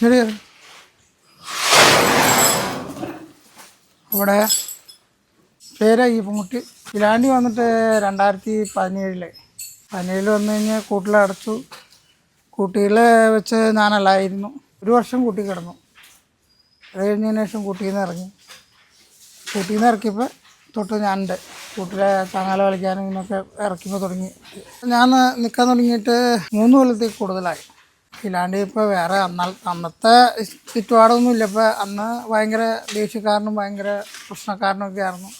ശരി അവിടെ ഈ അയ്യപ്പൻകുട്ടി ഇലാണ്ടി വന്നിട്ട് രണ്ടായിരത്തി പതിനേഴിൽ. പതിനേഴിൽ വന്നു കഴിഞ്ഞാൽ കൂട്ടിലടച്ചു കുട്ടികളെ വെച്ച് ഞാനല്ലായിരുന്നു ഒരു വർഷം കൂട്ടി കിടന്നു. അത് കഴിഞ്ഞതിന് ശേഷം കൂട്ടിയിൽ നിന്ന് ഇറങ്ങി. കൂട്ടിയിൽ നിന്ന് ഇറക്കിയപ്പോൾ തൊട്ട് ഞാനുണ്ട്. കൂട്ടിലെ ചങ്ങാല കളിക്കാനും ഇങ്ങനെയൊക്കെ ഇറക്കിയപ്പോൾ തുടങ്ങി. ഞാൻ നിൽക്കാൻ തുടങ്ങിയിട്ട് മൂന്ന് കൊല്ലത്തേക്ക് കൂടുതലായി. ഇല്ലാണ്ട് ഇപ്പോൾ വേറെ അന്നാൽ അന്നത്തെ ചുറ്റുപാടൊന്നും ഇല്ല ഇപ്പോൾ അന്ന് ഭയങ്കര ദേഷ്യക്കാരനും ഭയങ്കര പ്രശ്നക്കാരനൊക്കെ ആയിരുന്നു.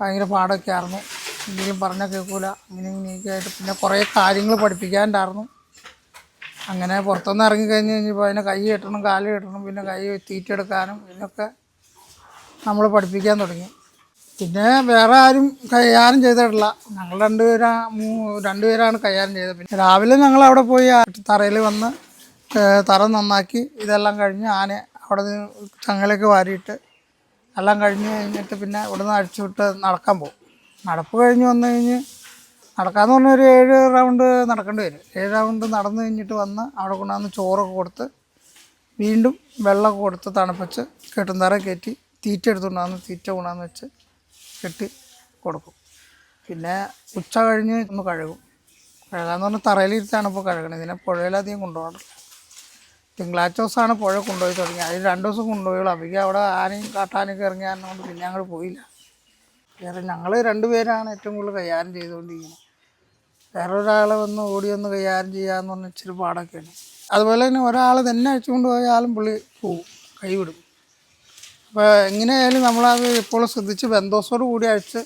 ഭയങ്കര പാടൊക്കെ ആയിരുന്നു. എന്തെങ്കിലും പറഞ്ഞാൽ കേൾക്കൂല അങ്ങനെ ഇങ്ങനെയൊക്കെ ആയിട്ട് പിന്നെ കുറേ കാര്യങ്ങൾ പഠിപ്പിക്കാനുണ്ടായിരുന്നു അങ്ങനെ പുറത്തുനിന്ന് ഇറങ്ങി കഴിഞ്ഞ് കഴിഞ്ഞപ്പോൾ അതിനെ കൈ കെട്ടണം കാൽ കെട്ടണം പിന്നെ കൈ തീറ്റെടുക്കാനും ഇതിനൊക്കെ നമ്മൾ പഠിപ്പിക്കാൻ തുടങ്ങി. പിന്നെ വേറെ ആരും കൈകാര്യം ചെയ്തിട്ടില്ല. ഞങ്ങൾ രണ്ടുപേരാ രണ്ടുപേരാണ് കൈകാര്യം ചെയ്തത്. പിന്നെ രാവിലെ ഞങ്ങൾ അവിടെ പോയി തറയിൽ വന്ന് തറ നന്നാക്കി ഇതെല്ലാം കഴിഞ്ഞ് ആന അവിടെ നിന്ന് ചങ്ങലൊക്കെ വാരിയിട്ട് എല്ലാം കഴിഞ്ഞ് കഴിഞ്ഞിട്ട് പിന്നെ ഇവിടെ നിന്ന് അഴിച്ചു വിട്ട് നടക്കാൻ പോകും. നടപ്പ് കഴിഞ്ഞ് വന്നു കഴിഞ്ഞ് നടക്കാന്ന് പറഞ്ഞാൽ ഒരു ഏഴ് റൗണ്ട് നടക്കേണ്ടി വരും. ഏഴ് റൗണ്ട് നടന്നു കഴിഞ്ഞിട്ട് വന്ന് അവിടെ കൊണ്ടുവന്ന് ചോറൊക്കെ കൊടുത്ത് വീണ്ടും വെള്ളമൊക്കെ കൊടുത്ത് തണുപ്പിച്ച് കെട്ടുന്നറ കയറ്റി തീറ്റ എടുത്തുകൊണ്ടാന്ന് തീറ്റ കൊണ്ടാന്ന് വെച്ച് കെട്ടി കൊടുക്കും. പിന്നെ ഉച്ച കഴിഞ്ഞ് ഒന്ന് കഴുകും. കഴുകാന്ന് പറഞ്ഞാൽ തറയിലിരുത്താണ് ഇപ്പോൾ കഴുകണത്. ഇതിനെ പുഴയിലധികം കൊണ്ടുപോകാറില്ല. തിങ്കളാഴ്ച ദിവസമാണ് പുഴ കൊണ്ടുപോയി തുടങ്ങി അതിൽ രണ്ട് ദിവസം കൊണ്ടുപോയുള്ളൂ. അപ്പോൾ അവിടെ ആനയും കാട്ടാനൊക്കെ കൊണ്ട് പിന്നെ ഞങ്ങൾ പോയില്ല. വേറെ ഞങ്ങൾ രണ്ടുപേരാണ് ഏറ്റവും കൂടുതൽ കൈകാര്യം ചെയ്തുകൊണ്ടിരിക്കുന്നത് വേറെ ഒരാളെ വന്ന് ഓടി വന്ന് കൈകാര്യം ചെയ്യാമെന്ന് പറഞ്ഞാൽ ഇച്ചിരി പാടൊക്കെയാണ്. അതുപോലെ തന്നെ ഒരാൾ തന്നെ അഴിച്ചുകൊണ്ട് പോയാലും പുള്ളി പോവും. കൈവിടും. അപ്പോൾ എങ്ങനെയായാലും നമ്മളത് എപ്പോഴും ശ്രദ്ധിച്ച് ബന്ധോസോട് കൂടി അഴിച്ച്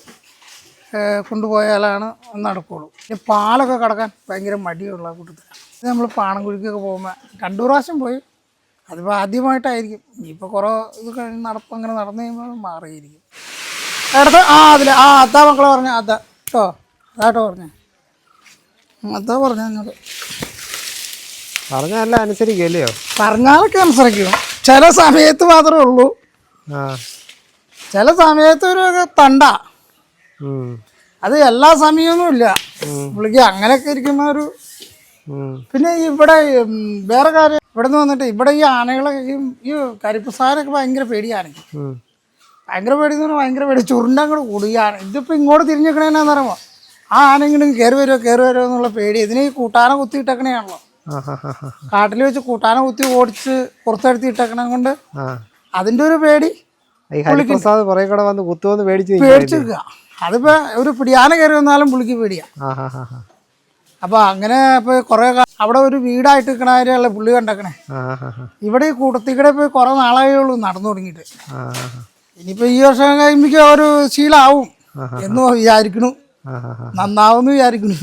കൊണ്ടുപോയാലാണ് നടക്കുകയുള്ളൂ പിന്നെ പാലൊക്കെ കടക്കാൻ ഭയങ്കര മടിയുള്ള കൂട്ടത്തിലാണ്. ഇത് നമ്മൾ പാണംകുഴിക്കൊക്കെ പോകുമ്പോൾ രണ്ടു പ്രാവശ്യം പോയി. അതിപ്പോൾ ആദ്യമായിട്ടായിരിക്കും. ഇനിയിപ്പോൾ കുറേ ഇത് കഴിഞ്ഞ് നടപ്പ് അങ്ങനെ നടന്നു കഴിയുമ്പോൾ മാറിയിരിക്കും. അടുത്ത് ആ അതിൽ ആ അത്താ മക്കളെ പറഞ്ഞ അതാ കേട്ടോ അതാട്ടോ പറഞ്ഞേ. അതാ പറഞ്ഞ എന്നോട്. പറഞ്ഞല്ല അനുസരിക്കും അല്ലയോ പറഞ്ഞാലൊക്കെ അനുസരിക്കും. ചില സമയത്ത് മാത്രമേ ഉള്ളൂ. ചില സമയത്ത് ഒരു തണ്ട. അത് എല്ലാ സമയമൊന്നും ഇല്ല. പുള്ളിക്ക് അങ്ങനെയൊക്കെ ഇരിക്കുന്ന ഒരു പിന്നെ ഇവിടെ വേറെ കാര്യം ഇവിടെ നിന്ന് വന്നിട്ട് ഇവിടെ ഈ ആനകളൊക്കെ ഈ കരിപ്പ് സാധനമൊക്കെ ഭയങ്കര പേടിയാണ്. ഭയങ്കര പേടി എന്ന് പറഞ്ഞാൽ ഭയങ്കര പേടി. ചുരുണ്ടങ്ങൾ കൂടുകയാണ് ഇതിപ്പോൾ ഇങ്ങോട്ട് തിരിഞ്ഞേക്കണേന്നാന്ന് പറയുമ്പോൾ ആ ആന ഇങ്ങനെ കയറി വരുമോ കയറി വരുമോ എന്നുള്ള പേടി. ഇതിന് ഈ കൂട്ടാന ഹാ ഹാ കാട്ടിൽ വെച്ച് കൂട്ടാന കുത്തി ഓടിച്ച് പുറത്തെടുത്തിട്ടേക്കണം കൊണ്ട് ആ അതിന്റെ ഒരു പേടി. ഹരിപ്രസാദ് കുറെ കൂടെ വന്ന് കുത്തുവന്ന് പേടിച്ച് പേടിച്ചു നിൽക്കുക അതിപ്പോൾ ഒരു പിടിയാന കയറി വന്നാലും പുള്ളിക്ക് പേടിയാ. അപ്പോൾ അങ്ങനെ ഇപ്പൊ കുറേ അവിടെ ഒരു വീടായിട്ട് നിൽക്കണവരെയല്ലേ പുള്ളി കണ്ടേക്കണേ. ഇവിടെ ഈ കൂട്ടത്തിക്കടെ പോയി കുറെ നാളായേ ഉള്ളൂ നടന്നു തുടങ്ങിയിട്ട്. ഇനിയിപ്പോ ഈ വർഷം കഴിയുമ്പോ ഒരു ശീലാവും എന്ന് വിചാരിക്കണു. നന്നാവും എന്ന് വിചാരിക്കണു.